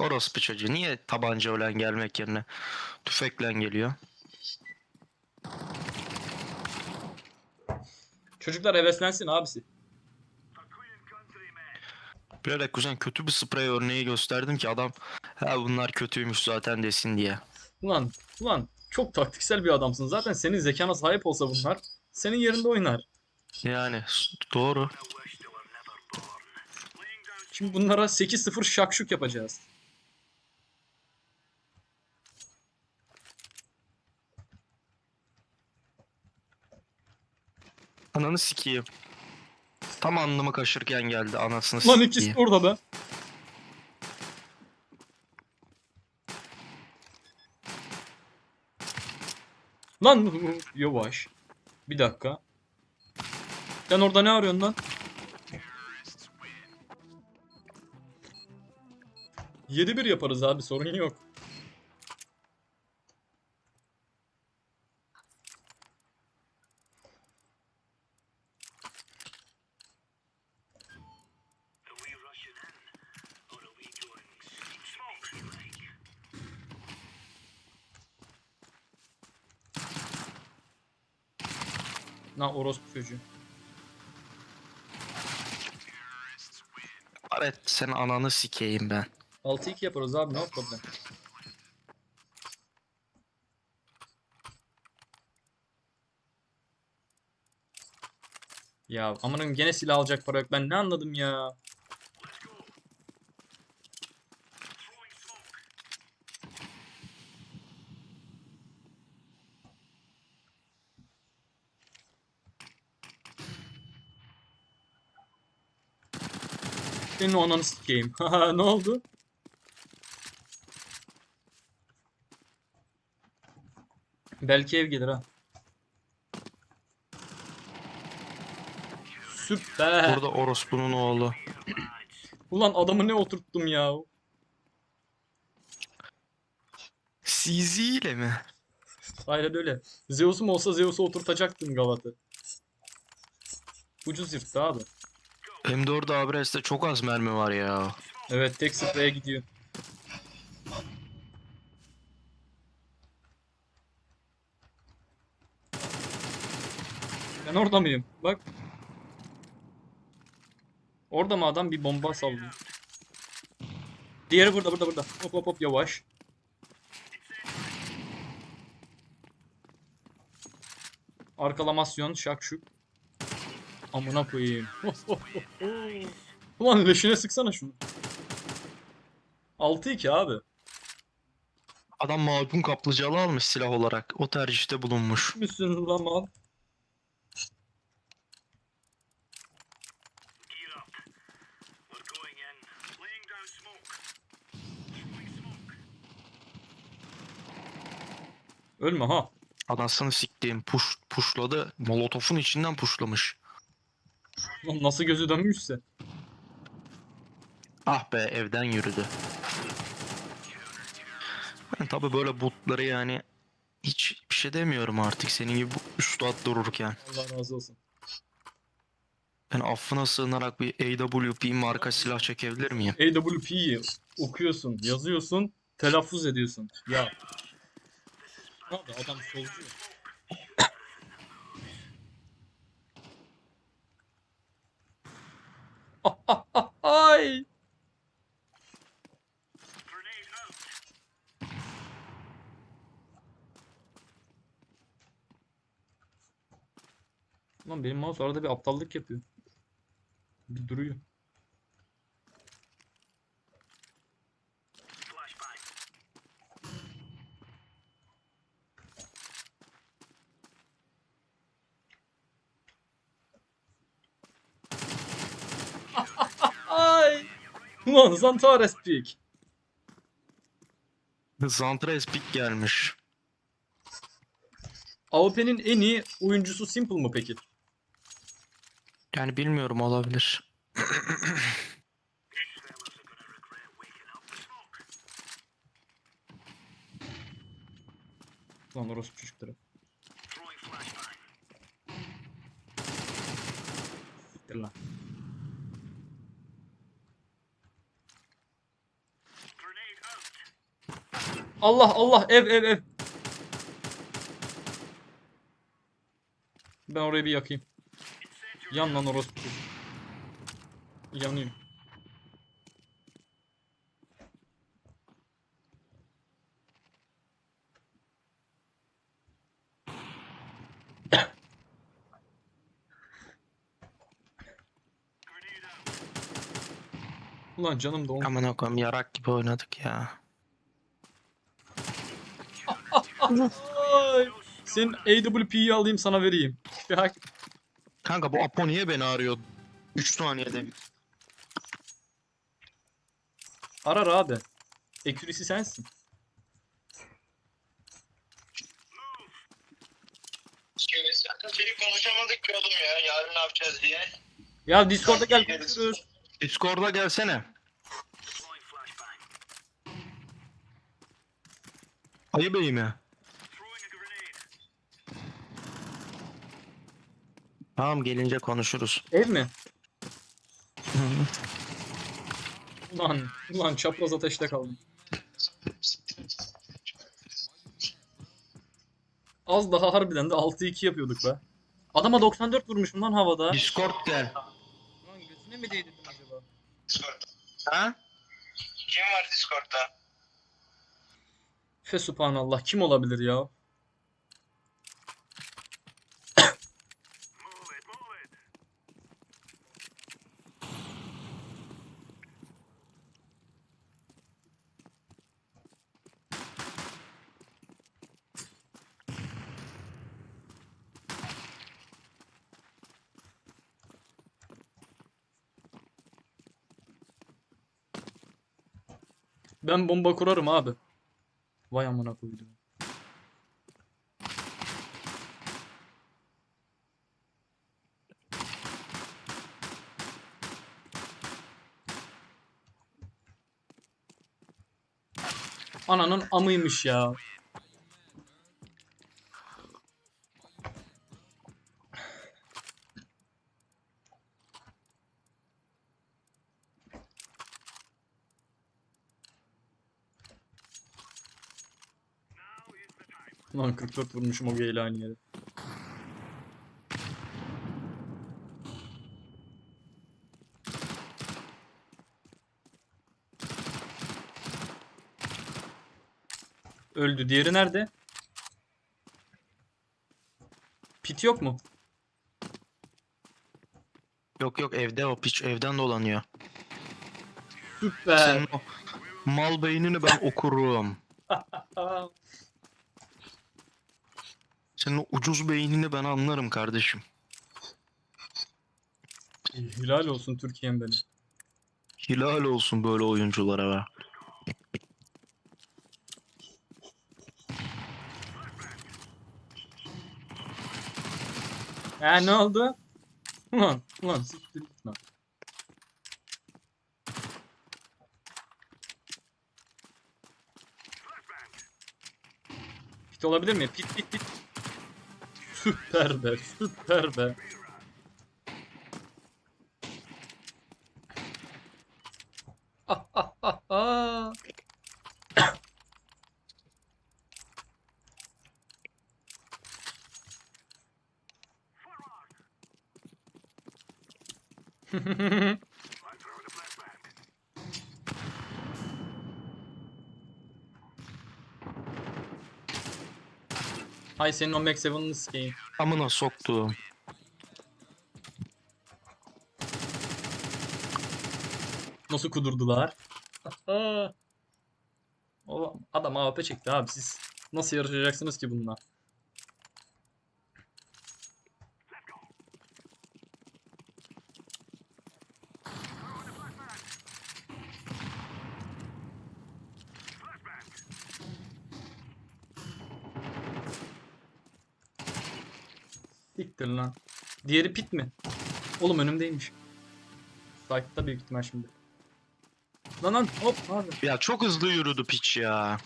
Orospu çocuğu niye tabanca ölen gelmek yerine tüfekle geliyor? Çocuklar heveslensin abisi. Bilerek kuzen kötü bir sprey örneği gösterdim ki adam ha bunlar kötüymüş zaten desin diye. Ulan, ulan çok taktiksel bir adamsın. Zaten senin zekana sahip olsa bunlar senin yerinde oynar. Yani doğru. Şimdi bunlara 8-0 şakşuk yapacağız. Ananı sikeyim. Tam alnımı kaşırken geldi anasını Lan sikeyim. ikisi de orada be. Lan yavaş. Bir dakika. Sen orada ne arıyorsun lan? Yedi bir yaparız abi sorun yok. Na orospu çocuğu. Evet sen ananı sikeyim ben. 6-2 yaparız abi ne problem. Ya amanın gene silah alacak para yok. Ben ne anladım ya? Senin o ananı sikeyim. Ne oldu? Belki ev gelir ha. Süper. Burada orospunun oğlu. Ulan adamı ne oturttum ya. CZ ile mi? Aynen öyle. Zeus'um olsa Zeus'u oturtacaktım Galat'ı. Ucuz yırttı abi. M4 Abres'te çok az mermi var ya. Evet tek spreye gidiyor. Ben orada mıyım? Bak. Orada mı adam bir bomba sallıyor. Diğeri burada burada burada. Hop hop hop yavaş. Arkalamasyon şak şuk. Amına koyayım. Ulan leşine sıksana şunu. 6-2 abi. Adam malbun kaplıcalı almış silah olarak. O tercihte bulunmuş. Müsün lan mal. Ölme ha. Anasını siktiğim push, pushladı. Molotofun içinden pushlamış. Lan nasıl gözü dönmüşse. Ah be evden yürüdü. Ben tabi böyle botları yani hiç bir şey demiyorum artık senin gibi bu üstad dururken. Allah razı olsun. Ben affına sığınarak bir AWP marka silah çekebilir miyim? AWP'yi okuyorsun, yazıyorsun, telaffuz ediyorsun. Ya. Abi adam solcu. Ay. Lan benim mouse arada bir aptallık yapıyor. Bir duruyor. Ay. Ulan Zantares Peak. Zantres pik gelmiş. AWP'nin en iyi oyuncusu Simple mı peki? Yani bilmiyorum olabilir. Lan orospu çocukları. Siktir lan. Allah Allah ev ev ev. Ben orayı bir yakayım. Yan lan çocuğu. Yanıyor. Ulan canım da. Aman koyayım yarak gibi oynadık ya. Ay, senin AWP'yi alayım sana vereyim. Ya, Kanka bu Apo niye beni arıyor? 3 saniyede bir. arar abi. Accuracy sensin. Konuşamadık ki oğlum ya. Yarın ne yapacağız diye. Ya Discord'a gel konuşuruz. Discord'a gelsene. Ayı Bey mi? Tamam gelince konuşuruz. Ev mi? Ulan, ulan çapraz ateşte kaldım. Az daha harbiden de 6-2 yapıyorduk be. Adama 94 vurmuşum lan havada. Discord gel. Lan götüne mi değdirdim acaba? Discord. Ha? Kim var Discord'da? Fe subhanallah kim olabilir ya? Ben bomba kurarım abi. Vay amına koydum. Ananın amıymış ya. Lan 44 vurmuşum o geyle aynı yere. Öldü. Diğeri nerede? Pit yok mu? Yok yok evde o piç evden dolanıyor. Süper. Senin o mal beynini ben okurum. Senin o ucuz beynini ben anlarım kardeşim. Helal olsun Türkiye'm benim. Hilal olsun böyle oyunculara be. Ha ne oldu? Ulan, ulan siktir git lan. Pit olabilir mi? Pit pit pit. Süper be, süper be. Ah, ah, ah, ah. Hay senin o Max 7'ını sikeyim. Amına soktuğum. Nasıl kudurdular? o adam AWP çekti abi siz nasıl yarışacaksınız ki bununla? Siktir lan. Diğeri pit mi? Oğlum önümdeymiş. Site'da büyük ihtimal şimdi. Lan lan hop abi. Ya çok hızlı yürüdü piç ya.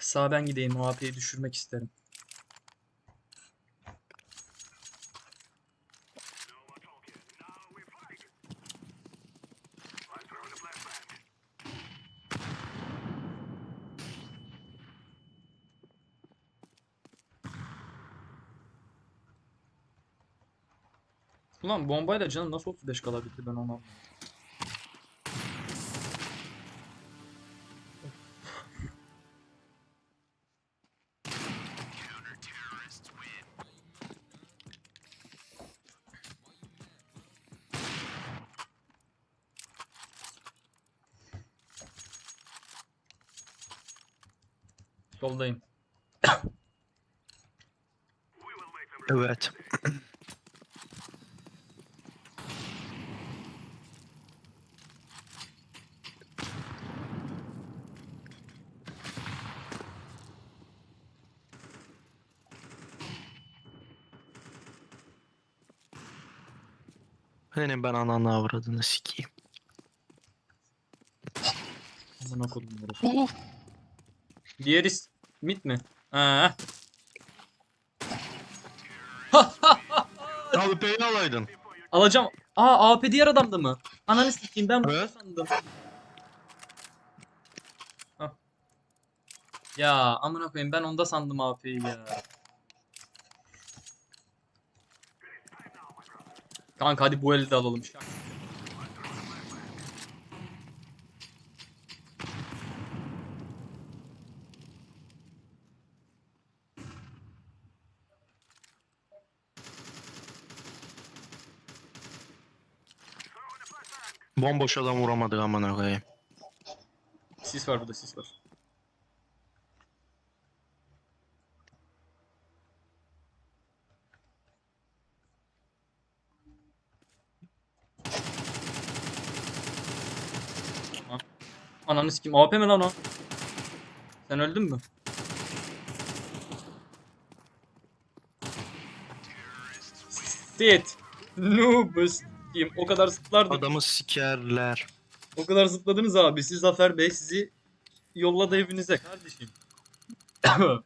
Sağ ben gideyim o AP'yi düşürmek isterim. Ulan bombayla canım nasıl 35 kalabildi ben onu anlamadım. Soldayım. Evet. Senin ben ananı avradını sikeyim. Amına kodum orası. Diğeri s- mid mi? Ha. Abi peyi alaydın. Alacağım. Aa AP diğer adamda mı? Ananı sikeyim ben bunu Evet. sandım. Hah. Ya amına koyayım ben onda sandım AP'yi ya. Kanka hadi bu elde alalım. Bomboş adam vuramadık amına koyayım. Sis var burada sis var. Ananı sikeyim. AP mi lan o? Sen öldün mü? Sit. Noob. Sikeyim. O kadar zıplardık. Adamı sikerler. O kadar zıpladınız abi. Siz Zafer Bey sizi yolladı evinize kardeşim.